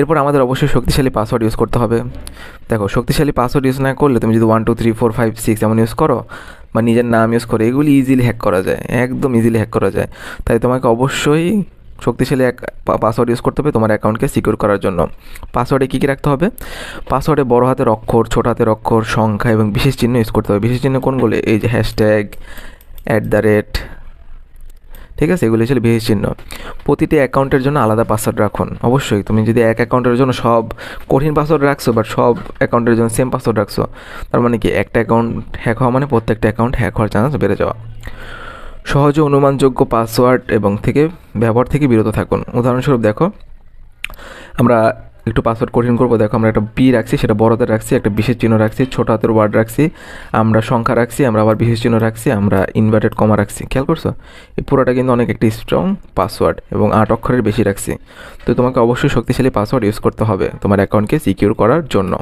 এরপর আমাদের অবশ্যই শক্তিশালী পাসওয়ার্ড ইউজ করতে হবে। দেখো, শক্তিশালী পাসওয়ার্ড ইউজ না করলে তুমি যদি one two three four five six এমন ইউজ করো, বা নিজের নাম ইউজ করো, এগুলি ইজিলি হ্যাক করা যায়, একদম ইজিলি হ্যাক করা যায়। তাই তোমাকে অবশ্যই শক্তিশালী এক পাসওয়ার্ড ইউজ করতে হবে তোমার অ্যাকাউন্টকে সিকিউর করার জন্য। পাসওয়ার্ডে কী কী রাখতে হবে? পাসওয়ার্ডে বড় হাতের অক্ষর, ছোট হাতের অক্ষর, সংখ্যা এবং বিশেষ চিহ্ন ইউজ করতে হবে। বিশেষ চিহ্ন কোনগুলো? এই যে হ্যাশট্যাগ অ্যাট দ্য রেট ঠিক আছে? এগুলি ছিল বিশেষ চিহ্ন। প্রতিটি অ্যাকাউন্টের জন্য আলাদা পাসওয়ার্ড রাখুন। অবশ্যই, তুমি যদি এক অ্যাকাউন্টের জন্য সব কঠিন পাসওয়ার্ড রাখছো বাট সব অ্যাকাউন্টের জন্য সেম পাসওয়ার্ড রাখছো, তার মানে কি একটা অ্যাকাউন্ট হ্যাক হওয়া মানে প্রত্যেকটা অ্যাকাউন্ট হ্যাক হওয়ার চান্স বেড়ে যাওয়া। সহজে অনুমানযোগ্য পাসওয়ার্ড এবং থেকে, ব্যবহার থেকে বিরত থাকুন। উদাহরণস্বরূপ দেখো, আমরা একটু পাসওয়ার্ড কঠিন করব। দেখো, আমরা একটা বি রাখছি, সেটা বড়দের রাখছি, একটা বিশেষ চিহ্ন রাখছি, ছোট হাতের ওয়ার্ড রাখছি, আমরা সংখ্যা রাখছি, আমরা আবার বিশেষ চিহ্ন রাখছি, আমরা ইনভার্টেড কমা রাখছি। খেয়াল করছ? এই পুরোটা কিন্তু অনেক একটি স্ট্রং পাসওয়ার্ড এবং আট অক্ষরের বেশি রাখছি। তো তোমাকে অবশ্যই শক্তিশালী পাসওয়ার্ড ইউজ করতে হবে তোমার অ্যাকাউন্টকে সিকিউর করার জন্য।